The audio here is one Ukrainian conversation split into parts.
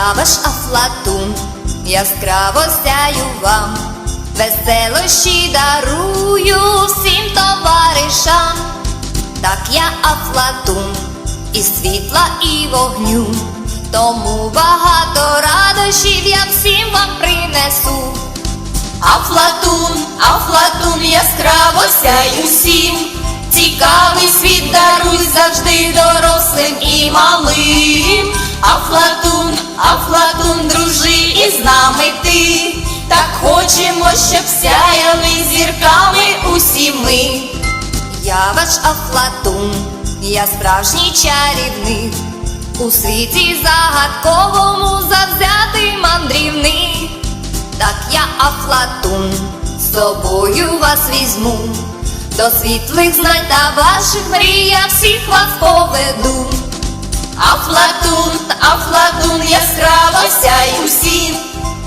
Я ваш афлатун, яскраво сяю вам, веселощі дарую всім товаришам. Так я афлатун, і світла, і вогню, тому багато радощів я всім вам принесу. Афлатун, афлатун, яскраво сяй усім, цікавий світ даруй завжди дорослим і малим. Афлатун, афлатун, дружи із нами ти, так хочемо, щоб сяяли зірками усі ми. Я ваш афлатун, я справжній чарівник, у світі загадковому завзятий мандрівник. Так я афлатун, з собою вас візьму, до світлих знань та ваших мрій я всіх вас поведу. Афлатун, афлатун, яскраво сяй усім,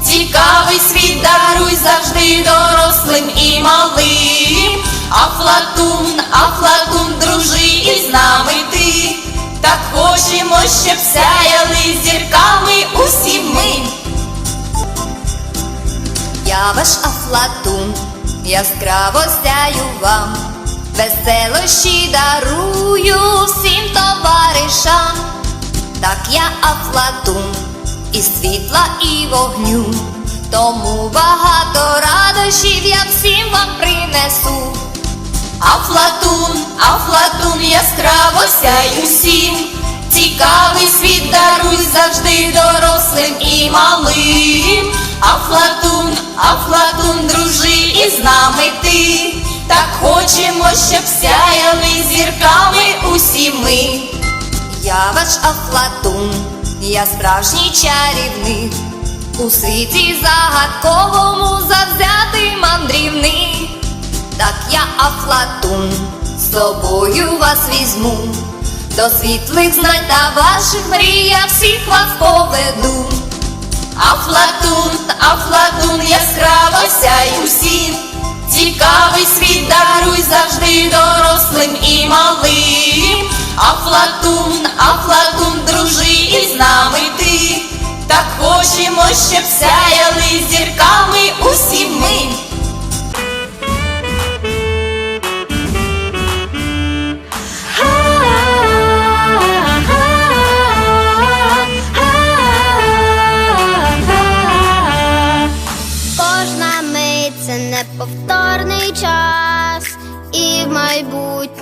цікавий світ даруй завжди дорослим і малим. Афлатун, афлатун, дружи із нами ти, так хочемо, щоб сяяли зірками усі ми. Я ваш афлатун, яскраво сяю вам, веселощі дарую всім товаришам. Так я афлатун, і світла, і вогню, тому багато радощів я всім вам принесу. Афлатун, афлатун, яскраво сяй усім, цікавий світ даруй завжди дорослим і малим. Афлатун, афлатун, дружи із нами ти, так хочемо, щоб сяяли зірками усі ми. Я ваш афлатун, я справжній чарівник, у світі загадковому завзятий мандрівник. Так я афлатун, з собою вас візьму, до світлих знань та ваших мрій я всіх вас поведу. Афлатун, афлатун, яскраво сяй усім, цікавий світ даруй завжди дорослим і малим. Афлатун, афлатун, дружи із нами ти, так хочемо, щоб сяяли зірками усі ми.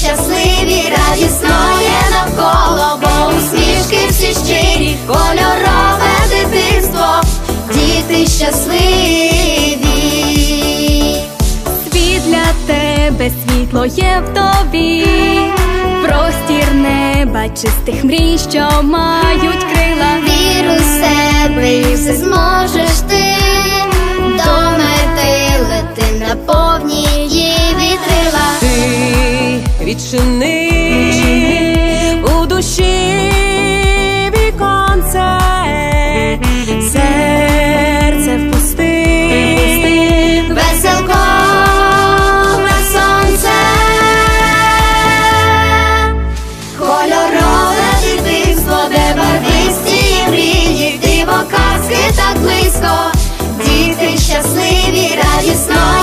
щасливі, радісно є навколо, бо усмішки всі щирі, кольорове дитинство, діти щасливі. Світ для тебе світло є в тобі, простір неба, чистих мрій, що мають крила. Вір у себе і все зможеш ти до мети лети на відчини у душі віконце, серце впусти, веселкове сонце, кольорове дитинство, де барвисті мрії, диво казки так близько, діти щасливі, радісно.